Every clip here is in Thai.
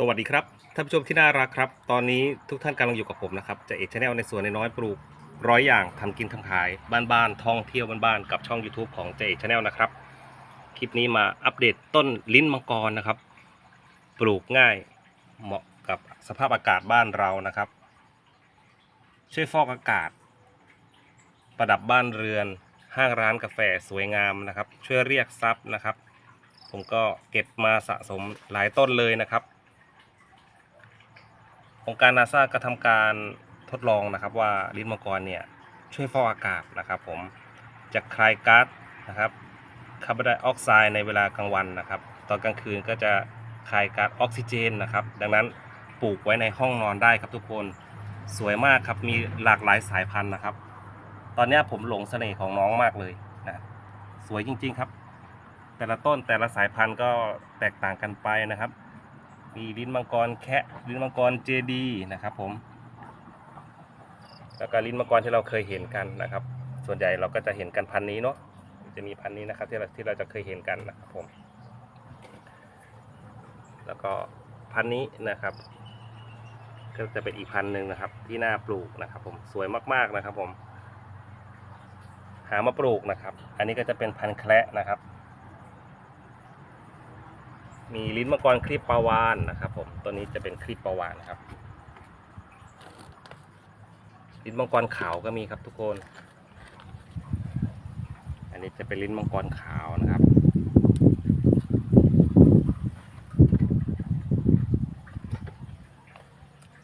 สวัสดีครับท่านผู้ชมที่น่ารักครับ ตอนนี้ทุกท่านกำลังอยู่กับผมนะครับจะเอกชาแนลในสวนในน้อยปลูกร้อยอย่างทำกินทำขายบ้านๆท่องเที่ยวบ้านๆกับช่อง YouTube ของเจเอกชาแนลนะครับ คลิปนี้มาอัปเดตต้นลิ้นมังกรนะครับ ปลูกง่ายเหมาะกับสภาพอากาศบ้านเรานะครับ ช่วยฟอกอากาศ ประดับบ้านเรือน ห้างร้านกาแฟสวยงามนะครับ ช่วยเรียกทรัพย์นะครับ ผมก็เก็บมาสะสมหลายต้นเลยนะครับ องค์การนาซาก็ทำการทดลองนะครับว่าลิ้นมังกรเนี่ยช่วยฟอกอากาศนะครับ ผมจะคลายก๊าซนะครับคาร์บอนไดออกไซด์ในเวลากลางวันนะครับ ตอนกลางคืนก็จะคลายก๊าซออกซิเจนนะครับ ดังนั้นปลูกไว้ในห้องนอนได้ครับทุกคนสวยมากครับมีหลากหลายสายพันธุ์นะครับ ตอนนี้ผมหลงเสน่ห์ของน้องมากเลยนะสวยจริง ๆครับ แต่ละต้นแต่ละสายพันธุ์ก็แตกต่างกันไปนะครับ มีลิ้นมังกรแคะลิ้นมังกรเจดีนะครับผม แล้วก็ลิ้นมังกรที่เราเคยเห็นกันนะครับ ส่วนใหญ่เราก็จะเห็นกันพันนี้เนาะจะมีพันนี้นะครับที่เราที่เราจะเคยเห็นกันนะครับผม แล้วก็พันนี้นะครับ ก็จะเป็นอีกพันหนึ่งนะครับ ที่น่าปลูกนะครับ ผมสวยมากๆนะครับผม หามาปลูกนะครับ อันนี้ก็จะเป็นพันแคระนะครับ มีลิ้นมังกรคลิปปาวานนะครับผมตัวนี้จะเป็นคลิปปาวานครับ ลิ้นมังกรขาวก็มีครับทุกคน อันนี้จะเป็นลิ้นมังกรขาวนะครับ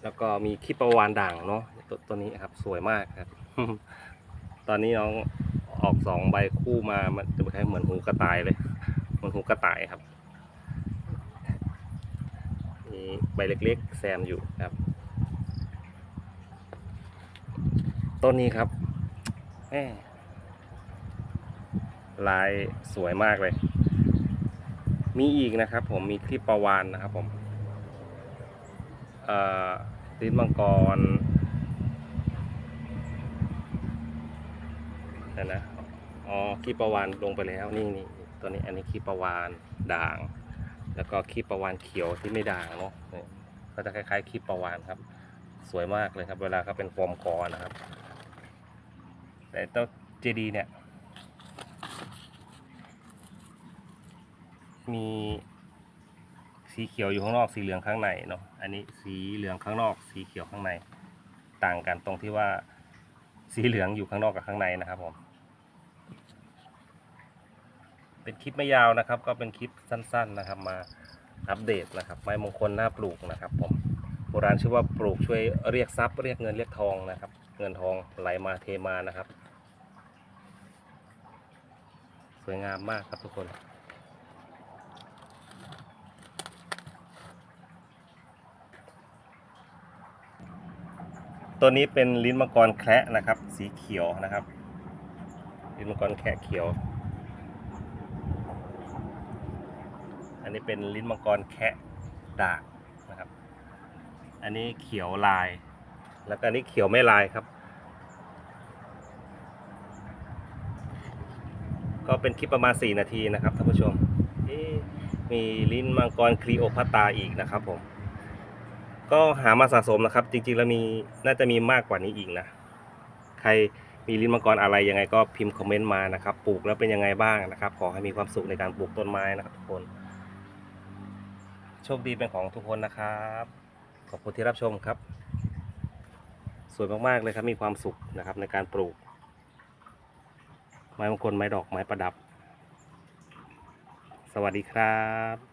แล้วก็มีคลิปปลาวานด่างเนาะตัวตัวนี้ครับสวยมากครับ ตอนนี้น้องออกสองใบคู่มา มันจะคล้ายเหมือนหูกระต่ายเลย เหมือนหูกระต่ายครับ มีใบเล็กๆ แซมอยู่ครับ ต้นนี้ครับแม่ลายสวยมากเลย มีอีกนะครับ ผมมีคลิปประวานนะครับผมลิ้นมังกรนั่นนะอ๋อคลิปประวานลงไปแล้วนี่นี่ตัวนี้อันนี้คลิปประวานด่าง แล้วก็คลิประวานเขียวที่ไม่ด่างเนาะก็จะคล้ายๆคลิปประวานครับ สวยมากเลยครับ เวลาเขาเป็นฟอร์มกอนะครับ แต่เจ้าเจดีเนี่ย มีสีเขียวอยู่ข้างนอกสีเหลืองข้างในเนาะอันนี้สีเหลืองข้างนอกสีเขียวข้างใน ต่างกันตรงที่ว่าสีเหลืองอยู่ข้างนอกกับข้างในนะครับผม เป็นคลิปไม่ยาวนะครับ ก็เป็นคลิปสั้น ๆนะครับ มาอัปเดตนะครับ ไม้มงคลหน้าปลูกนะครับ ผมโบราณชื่อว่าปลูกช่วยเรียกทรัพย์เรียกเงินเรียกทองนะครับ เงินทองไหลมาเทมานะครับ สวยงามมากครับทุกคนตัวนี้เป็นลิ้นมังกรแคระนะครับ สีเขียวนะครับ ลิ้นมังกรแคระเขียว อันนี้เป็นลิ้นมังกรแคะด่างนะครับ อันนี้เขียวลาย แล้วก็อันนี้เขียวไม่ลายครับ ก็เป็นคลิปประมาณ 4 นาทีนะครับท่านผู้ชมมีลิ้นมังกรคลีโอพัตาอีกนะครับผมก็หามาสะสมนะครับ จริงๆแล้วมีน่าจะมีมากกว่านี้อีกนะ ใครมีลิ้นมังกรอะไรยังไงก็พิมพ์คอมเมนต์มานะครับ ปลูกแล้วเป็นยังไงบ้างนะครับ ขอให้มีความสุขในการปลูกต้นไม้นะครับทุกคน โชคดีเป็นของทุกคนนะครับ ขอบคุณที่รับชมครับ สวยมากๆเลยครับมีความสุขนะครับในการปลูก ไม้มงคลไม้ดอกไม้ประดับ สวัสดีครับ